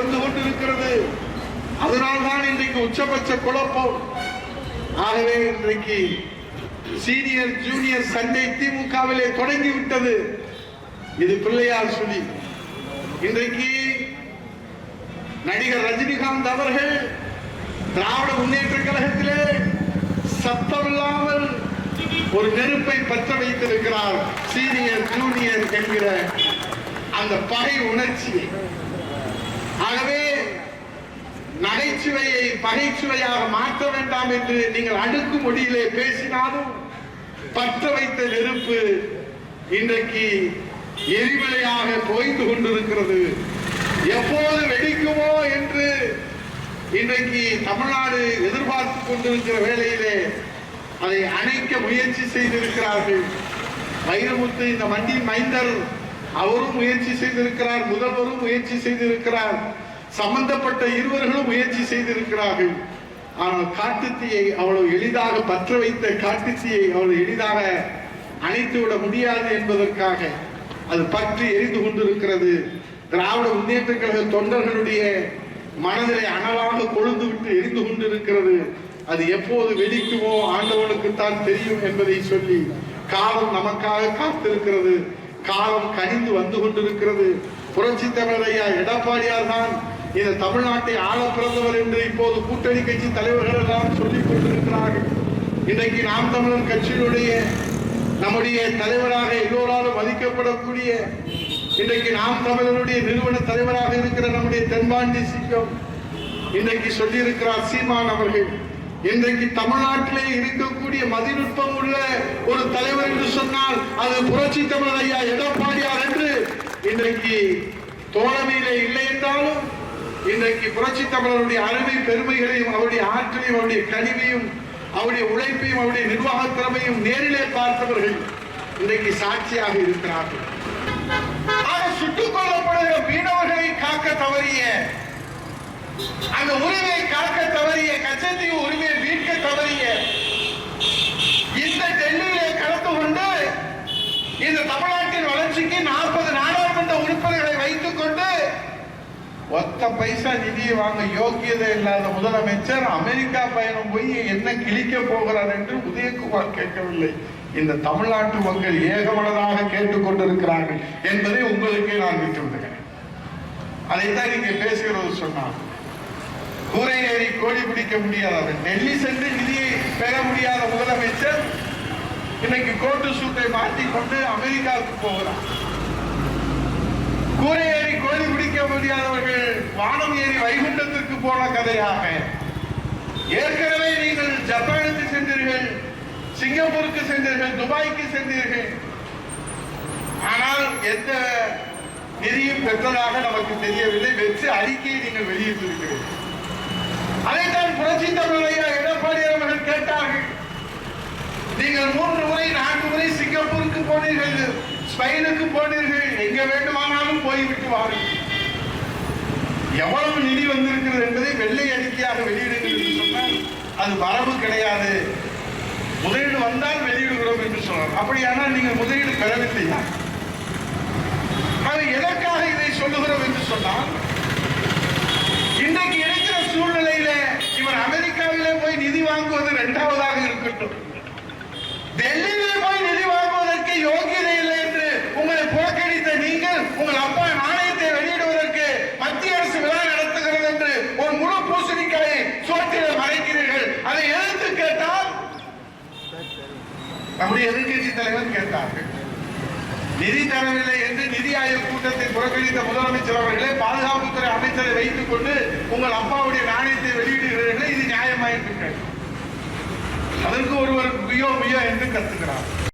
வந்து கொண்டிருக்கிறது. அதனால்தான் இன்றைக்கு உச்சபட்ச குழப்பம். ஆகவே இன்றைக்கு சீனியர் ஜூனியர் சண்டை திமுகவிலே தொடங்கி விட்டது. இது பிள்ளையார் சொல்லி இன்றைக்கு நடிகர் ரஜினிகாந்த் அவர்கள் திராவிட முன்னேற்ற கழகத்திலே சத்தமில்லாமல் ஒரு நெருப்பை பற்ற வைத்திருக்கிறார் சீனியர் ஜூனியர் என்கிற அந்த பகை உணர்ச்சி ஆகவே நகைச்சுவையை பகைச்சுவையாக மாற்ற வேண்டாம் என்று நீங்கள் அடுக்கு மொழியிலே பேசினாலும் பற்ற வைத்த நெருப்பு இன்றைக்கு எரிமலையாக போய்ந்து கொண்டிருக்கிறது. எப்போது வெடிக்குமோ என்று இன்றைக்கு தமிழ்நாடு எதிர்பார்த்து கொண்டிருக்கிற வேளையிலே அதை அணைக்க முயற்சி செய்திருக்கிறார்கள். வைரமுத்து இந்த மண்ணின் மைந்தர் அவரும் முயற்சி செய்திருக்கிறார் முதல்வரும் முயற்சி செய்திருக்கிறார் சம்பந்தப்பட்ட இருவர்களும் முயற்சி செய்திருக்கிறார்கள். ஆனால் காட்டுத்தீயை அவ்வளவு எளிதாக பற்ற வைத்த காட்டுத்தீயை அவ்வளவு எளிதாக அணைத்து விட முடியாது என்பதற்காக அது பற்றி எரிந்து கொண்டிருக்கிறது. திராவிட முன்னேற்ற கழக தொண்டர்களுடைய மனதிலே அனலாக கொழுந்து விட்டு எரிந்து கொண்டிருக்கிறது. அது எப்போது வெடிக்குமோ ஆண்டவனுக்குத்தான் தெரியும் என்பதை சொல்லி காலம் நமக்காக காத்திருக்கிறது. காலம் கனிந்து வந்து கொண்டிருக்கிறது. புரட்சி தமிழரையா எடப்பாடியார் தான் இந்த தமிழ்நாட்டை ஆள பிறந்தவர் என்று இப்போது கூட்டணி கட்சி தலைவர்கள் எல்லாம் சொல்லிக் கொண்டிருக்கிறார்கள். இன்றைக்கு நாம் தமிழர் கட்சியினுடைய நம்முடைய தலைவராக எல்லோராலும் மதிக்கப்படக்கூடிய இன்றைக்கு நாம் தமிழருடைய நிறுவன தலைவராக இருக்கிற நம்முடைய தென்பாண்டி சிங்கம் இன்றைக்கு சொல்லியிருக்கிறார் சீமான் அவர்கள். இன்றைக்கு தமிழ்நாட்டிலே இருக்கக்கூடிய மதிநுட்பம் உள்ள ஒரு தலைவர் என்று சொன்னால் அது புரட்சி தமிழர் ஐயா எடப்பாடியார் என்று இன்றைக்கு தோழமையிலே இல்லை என்றாலும் இன்றைக்கு புரட்சி தமிழருடைய அருமை பெருமைகளையும் அவருடைய ஆற்றலையும் அவருடைய கனிவையும் அவருடைய உழைப்பையும் அவருடைய நிர்வாக திறமையும் நேரிலே பார்த்தவர்கள் இன்றைக்கு சாட்சியாக இருக்கிறார்கள். சுட்டுக் கொல்லப்படுகிற மீனவர்களை காக்க தவறிய அந்த உரிமையை காக்க தவறிய கச்சத்தீவு உரிமையை மீட்க தவறிய இந்த டெல்லியை கலந்து கொண்டு இந்த தமிழ்நாட்டின் வளர்ச்சிக்கு நாற்பது நாடாளுமன்ற உறுப்பினர்களை வைத்துக் கொண்டு ஒத்த பைசா நிதியை வாங்க யோக்கியதை இல்லாத முதலமைச்சர் அமெரிக்கா பயணம் போய் என்ன கிழிக்க போகிறார் என்று உதயகுமார் கேட்கவில்லை. இந்த தமிழ்நாட்டு மக்கள் ஏகமனதாக கேட்டுக்கொண்டிருக்கிறார்கள் என்பதை உங்களுக்கே நான் விட்டு விடுகிறேன் அதைத்தான் நீங்க பேசுகிறது சொன்னார். கூரை ஏறி கோழி பிடிக்க முடியாதவர் டெல்லி சென்று நிதியை பெற முடியாத முதலமைச்சர் இன்னைக்கு கோட்டு சூட்டை மாற்றிக்கொண்டு அமெரிக்காவுக்கு போகிறார். கூரை ஏறி கோழி பிடிக்க முடியாதவர்கள் வானம் ஏறி வைகுண்டத்திற்கு போன கதையாக. ஏற்கனவே நீங்கள் ஜப்பானுக்கு சென்றீர்கள் சிங்கப்பூருக்கு சென்றீர்கள் துபாய்க்கு சென்றீர்கள். ஆனால் எந்த நிதியும் பெற்றதாக நமக்கு தெரியவில்லை. வெற்று அறிக்கையை நீங்கள் வெளியிட்டிருக்கிறீர்கள். அதைத்தான் புரட்சி தமிழையா எடப்பாடி அவர்கள் கேட்டார்கள். நீங்கள் மூன்று முறை நான்கு முறை சிங்கப்பூருக்கு போனீர்கள் ஸ்பெயினுக்கு போனீர்கள் எங்க வேண்டுமானாலும் போய்விட்டு வாருங்கள். எவ்வளவு நிதி வந்திருக்கிறது என்பதை வெள்ளை அறிக்கையாக வெளியிடுங்கள் என்று சொன்னால் அது வரவு கிடையாது. முதலீடு வந்தால் வெளியிடுகிறோம் என்று சொல்லலாம் அப்படியானால் நீங்கள் முதலீடு பெறவில்லையா? அது எதற்காக இதை சொல்லுகிறோம் என்று சொன்னால் இன்றைக்கு இடைத்த இரண்டாவதாக இருக்கட்டும். டெல்லியிலே போய் நிதி வாங்குவதற்கு யோகியதை இல்லை என்று உங்களை புறக்கணித்த நீங்கள் உங்கள் அப்பா நாணயத்தை வெளியிடுவதற்கு மத்திய அரசு விழா நடத்துகிறது என்று ஒரு முழு பூசணிக்காயை சோற்றில மறைக்கிறீர்கள். அதை எதிர்த்து கேட்டால்? நம்முடைய எதிர்கட்சி தலைவர் கேட்டார்கள். நிதி தரவில்லை என்று நிதி ஆயோக் கூட்டத்தை புறக்கணித்த முதலமைச்சர் அவர்களே பாதுகாப்புத்துறை அமைச்சரை வைத்துக் கொண்டு உங்கள் அப்பாவுடைய நாணயத்தை வெளியிடுகிறீர்களே இது நியாயமா கேட்டார். அதற்கு என்று கத்துக்கிறான்